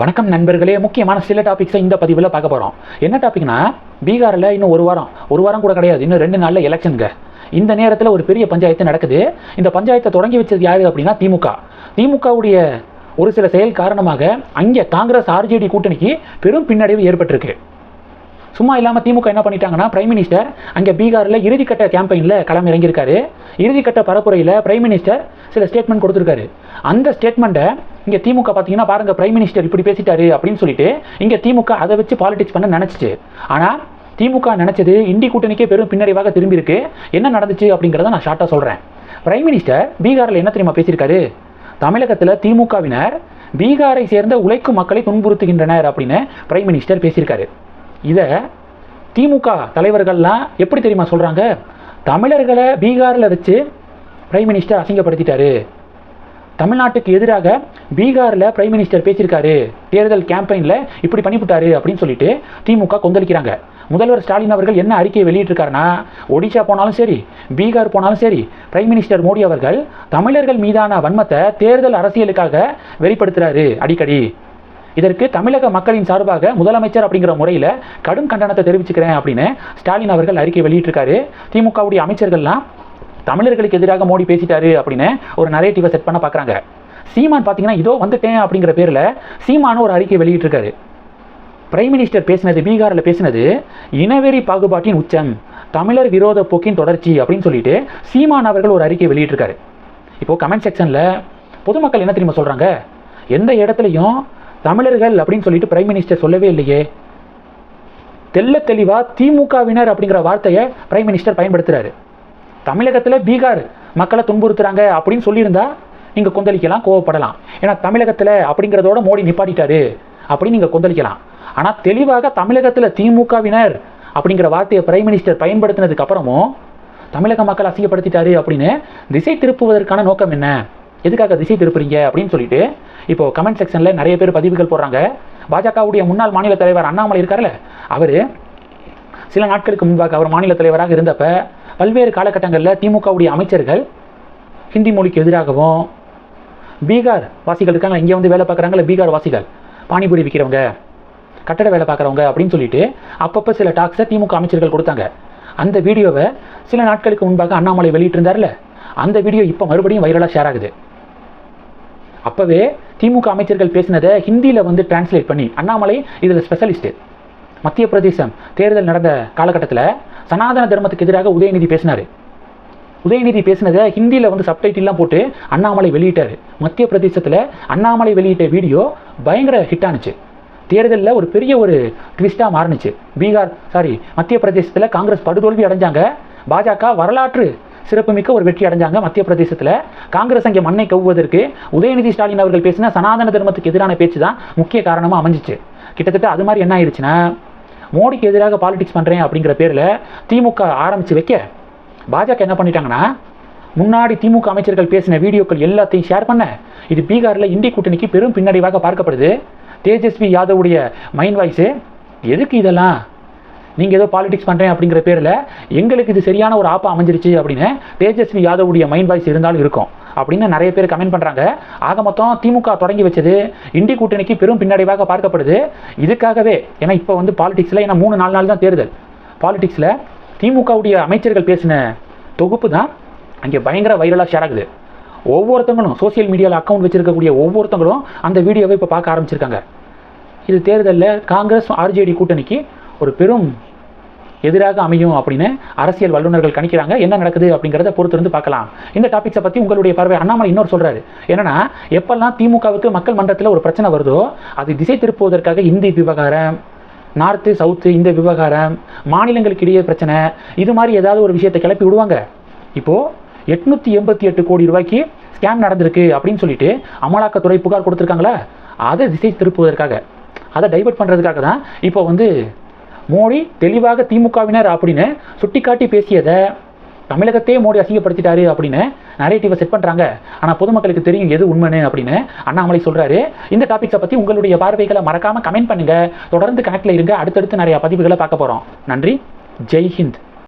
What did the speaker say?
வணக்கம் நண்பர்களே முக்கியமான சில டாபிக்ஸை இந்த பதிவில் பார்க்க போகிறோம் என்ன டாபிக்னா பீகாரில் இன்னும் ஒரு வாரம் ஒரு வாரம் கூட கிடையாது இன்னும் ரெண்டு நாளில் எலெக்ஷனுங்க இந்த நேரத்தில் ஒரு பெரிய பஞ்சாயத்து நடக்குது. இந்த பஞ்சாயத்தை தொடங்கி வச்சது யாரு அப்படின்னா திமுக. திமுகவுடைய ஒரு சில செயல் காரணமாக அங்கே காங்கிரஸ் ஆர்ஜேடி கூட்டணிக்கு பெரும் பின்னடைவு ஏற்பட்டிருக்கு. சும்மா இல்லாமல் திமுக என்ன பண்ணிட்டாங்கன்னா பிரைம் மினிஸ்டர் அங்கே பீகாரில் இறுதிக்கட்ட கேம்பெயினில் களம் இறங்கியிருக்காரு இறுதிக்கட்ட பரப்புரையில் பிரைம் மினிஸ்டர் சில ஸ்டேட்மெண்ட் கொடுத்துருக்காரு. அந்த ஸ்டேட்மெண்ட்டை இங்கே திமுக பார்த்தீங்கன்னா பாருங்க பிரைம் மினிஸ்டர் இப்படி பேசிட்டாரு அப்படின்னு சொல்லிட்டு இங்கே திமுக அதை வச்சு பாலிடிக்ஸ் பண்ண நினச்சிச்சு. ஆனால் திமுக நினச்சது இந்தி கூட்டணிக்கே பெரும் பின்னடைவாக திரும்பி இருக்கு என்ன நடந்துச்சு அப்படிங்கிறத நான் ஷார்ட்டாக சொல்கிறேன் பிரைம் மினிஸ்டர் பீகாரில் என்ன தெரியுமா பேசியிருக்காரு? தமிழகத்தில் திமுகவினர் பீகாரை சேர்ந்த உழைக்கும் மக்களை துன்புறுத்துகின்றனர் அப்படின்னு பிரைம் மினிஸ்டர் பேசியிருக்காரு. இதை திமுக தலைவர்கள்லாம் எப்படி தெரியுமா சொல்கிறாங்க தமிழர்களை பீகாரில் வச்சு பிரைம் மினிஸ்டர் அசிங்கப்படுத்திட்டாரு. தமிழ்நாட்டுக்கு எதிராக பீகாரில் பிரைம் மினிஸ்டர் பேசியிருக்காரு. தேர்தல் கேம்பெயினில் இப்படி பண்ணிவிட்டாரு அப்படின்னு சொல்லிட்டு திமுக கொந்தளிக்கிறாங்க. முதல்வர் ஸ்டாலின் அவர்கள் என்ன அறிக்கையை வெளியிட்டிருக்காருன்னா ஒடிஷா போனாலும் சரி பீகார் போனாலும் சரி பிரைம் மினிஸ்டர் மோடி அவர்கள் தமிழர்கள் மீதான வன்மத்தை தேர்தல் அரசியலுக்காக வெளிப்படுத்துகிறாரு அடிக்கடி. இதற்கு தமிழக மக்களின் சார்பாக முதலமைச்சர் அப்படிங்கிற முறையில் கடும் கண்டனத்தை தெரிவிச்சுக்கிறேன் அப்படின்னு ஸ்டாலின் அவர்கள் அறிக்கை வெளியிட்டிருக்காரு. திமுகவுடைய அமைச்சர்கள்லாம் தமிழர்களுக்கு எதிராக மோடி பேசிட்டாரு அப்படின்னு ஒரு நரேட்டிவை செட் பண்ண பார்க்குறாங்க சீமான் பார்த்தீங்கன்னா இதோ வந்துட்டேன் அப்படிங்கிற பேரில் சீமானு ஒரு அறிக்கை வெளியிட்டிருக்காரு. பிரைம் மினிஸ்டர் பேசினது பீகாரில் பேசினது இனவெறி பாகுபாட்டின் உச்சம் தமிழர் விரோத போக்கின் தொடர்ச்சி அப்படின்னு சொல்லிட்டு சீமான் அவர்கள் ஒரு அறிக்கை வெளியிட்டிருக்காரு. இப்போது கமெண்ட் செக்ஷனில் பொதுமக்கள் என்ன தெரியுமா சொல்கிறாங்க எந்த இடத்துலையும் தமிழர்கள் அப்படின்னு சொல்லிட்டு பிரைம் மினிஸ்டர் சொல்லவே இல்லையே. தெல்ல தெளிவாக திமுகவினர் அப்படிங்கிற வார்த்தையை பிரைம் மினிஸ்டர் பயன்படுத்துகிறாரு தமிழகத்தில் பீகார். மக்களை துன்புறுத்துறாங்க அப்படின்னு சொல்லியிருந்தா நீங்கள் கொந்தளிக்கலாம் கோவப்படலாம். ஏன்னா தமிழகத்தில் அப்படிங்கிறதோட மோடி நிப்பாட்டிட்டாரு அப்படின்னு நீங்கள் கொந்தளிக்கலாம். ஆனால் தெளிவாக தமிழகத்தில் திமுகவினர் அப்படிங்கிற வார்த்தையை பிரைம் மினிஸ்டர் பயன்படுத்தினதுக்கு அப்புறமும் தமிழக மக்கள் அசிங்கப்படுத்திட்டாரு அப்படின்னு திசை திருப்புவதற்கான நோக்கம் என்ன? எதுக்காக திசை திருப்புறீங்க அப்படின்னு சொல்லிட்டு இப்போ கமெண்ட் செக்ஷனில் நிறைய பேர் பதிவுகள் போடுறாங்க. பாஜகவுடைய முன்னாள் மாநில தலைவர் அண்ணாமலை இருக்கார்ல அவர் சில நாட்களுக்கு முன்பாக அவர் மாநில தலைவராக இருந்தப்ப பல்வேறு காலகட்டங்களில் திமுகவுடைய அமைச்சர்கள் ஹிந்தி மொழிக்கு எதிராகவும் பீகார் வாசிகள் இருக்காங்க இங்கே வந்து வேலை பார்க்குறாங்களே பீகார் வாசிகள். பானிபூரி விற்கிறவங்க கட்டட வேலை பார்க்குறவங்க அப்படின்னு சொல்லிட்டு அப்பப்போ சில டாக்ஸை திமுக அமைச்சர்கள் கொடுத்தாங்க. அந்த வீடியோவை சில நாட்களுக்கு முன்பாக அண்ணாமலை வெளியிட்டிருந்தார்ல அந்த வீடியோ இப்போ மறுபடியும் வைரலாக ஷேர் ஆகுது. அப்போவே திமுக அமைச்சர்கள் பேசினதை ஹிந்தியில் வந்து டிரான்ஸ்லேட் பண்ணி அண்ணாமலை இதில் ஸ்பெஷலிஸ்ட்டு மத்திய பிரதேசம் தேர்தல் நடந்த காலகட்டத்தில் சனாதன தர்மத்துக்கு எதிராக உதயநிதி பேசினார். உதயநிதி பேசினதை ஹிந்தியில் வந்து சப்டைட்டில்லாம் போட்டு அண்ணாமலை வெளியிட்டார். மத்திய பிரதேசத்தில் அண்ணாமலை வெளியிட்ட வீடியோ பயங்கர ஹிட்டானுச்சு தேர்தலில் ஒரு பெரிய ஒரு ட்விஸ்ட்டாக மாறுனுச்சு. பீகார் சாரி மத்திய பிரதேசத்தில் காங்கிரஸ் படுதோல்வி அடைஞ்சாங்க. பாஜக வரலாற்று சிறப்புமிக்க ஒரு வெற்றி அடைஞ்சாங்க மத்திய பிரதேசத்தில். காங்கிரஸ் அங்கே மண்ணை கவ்வுவதற்கு உதயநிதி ஸ்டாலின் அவர்கள் பேசின சனாதன தர்மத்துக்கு எதிரான பேச்சு தான் முக்கிய காரணமாக அமைஞ்சிச்சு. கிட்டத்தட்ட அது மாதிரி என்ன ஆயிடுச்சுன்னா மோடிக்கு எதிராக பாலிடிக்ஸ் பண்ணுறேன் அப்படிங்கிற பேரில் திமுக ஆரம்பித்து வைக்க பாஜக என்ன பண்ணிட்டாங்கன்னா முன்னாடி திமுக அமைச்சர்கள் பேசின வீடியோக்கள் எல்லாத்தையும் ஷேர் பண்ண இது பீகாரில் இந்தி கூட்டணிக்கு பெரும் பின்னடைவாக பார்க்கப்படுது. தேஜஸ்வி யாதவுடைய மைண்ட் வாய்ஸு எதுக்கு இதெல்லாம்? நீங்கள் ஏதோ பாலிடிக்ஸ் பண்ணுறேன் அப்படிங்கிற பேரில் எங்களுக்கு இது சரியான ஒரு ஆப்பா அமைஞ்சிருச்சு அப்படின்னு தேஜஸ்வி யாதவுடைய மைண்ட் வாய்ஸ் இருந்தாலும் இருக்கும். அப்படின்னு நிறைய பேர் கமெண்ட் பண்ணுறாங்க ஆக மொத்தம் திமுக தொடங்கி வச்சது இண்டி கூட்டணிக்கு பெரும் பின்னடைவாக பார்க்கப்படுது. இதுக்காகவே ஏன்னா இப்போ வந்து பாலிடிக்ஸில் ஏன்னா மூணு நாலு நாள் தான் தேர்தல். பாலிடிக்ஸில் திமுகவுடைய அமைச்சர்கள் பேசின தொகுப்பு தான் அங்கே பயங்கர வைரலாக ஷேர் ஆகுது. ஒவ்வொருத்தங்களும் சோஷியல் மீடியாவில் அக்கௌண்ட் வச்சுருக்கக்கூடிய ஒவ்வொருத்தங்களும் அந்த வீடியோவை இப்போ பார்க்க ஆரம்பிச்சிருக்காங்க. இது தேர்தலில் காங்கிரஸ் ஆர்ஜேடி கூட்டணிக்கு ஒரு பெரும் எதிராக அமையும் அப்படின்னு அரசியல் வல்லுநர்கள் கணிக்கிறாங்க. என்ன நடக்குது அப்படிங்கிறத பொறுத்திருந்து பார்க்கலாம். இந்த டாபிக்ஸை பற்றி உங்களுடைய பார்வை அண்ணாமலை இன்னொரு சொல்கிறாரு என்னன்னா எப்பெல்லாம் திமுகவுக்கு மக்கள் மன்றத்தில் ஒரு பிரச்சனை வருதோ அது திசை திருப்புவதற்காக இந்தி விவகாரம் நார்த்து சவுத்து இந்த விவகாரம் மாநிலங்களுக்கு இடையே பிரச்சனை இது மாதிரி ஏதாவது ஒரு விஷயத்தை கிளப்பி விடுவாங்க. இப்போது எட்நூற்றி எண்பத்தி எட்டு கோடி ரூபாய்க்கு ஸ்கேம் நடந்திருக்கு அப்படின்னு சொல்லிட்டு அமலாக்கத்துறை புகார் கொடுத்துருக்காங்களா? அதை திசை திருப்புவதற்காக. அதை டைவெர்ட் பண்ணுறதுக்காக தான் இப்போ வந்து மோடி தெளிவாக திமுகவினர் அப்படின்னு சுட்டிக்காட்டி பேசியதை தமிழகத்தையே மோடி அசிங்கப்படுத்திட்டாரு அப்படின்னு நரேட்டிவை செட் பண்ணுறாங்க ஆனால் பொதுமக்களுக்கு தெரியும் எது உண்மைன்னு அப்படின்னு அண்ணாமலை சொல்கிறாரு இந்த டாபிக்ஸை பற்றி உங்களுடைய பார்வைகளை மறக்காமல் கமெண்ட் பண்ணுங்கள் தொடர்ந்து கனெக்டில் இருங்க. அடுத்தடுத்து நிறையா பதிவுகளை பார்க்க போகிறோம் நன்றி. ஜெய் ஹிந்த்.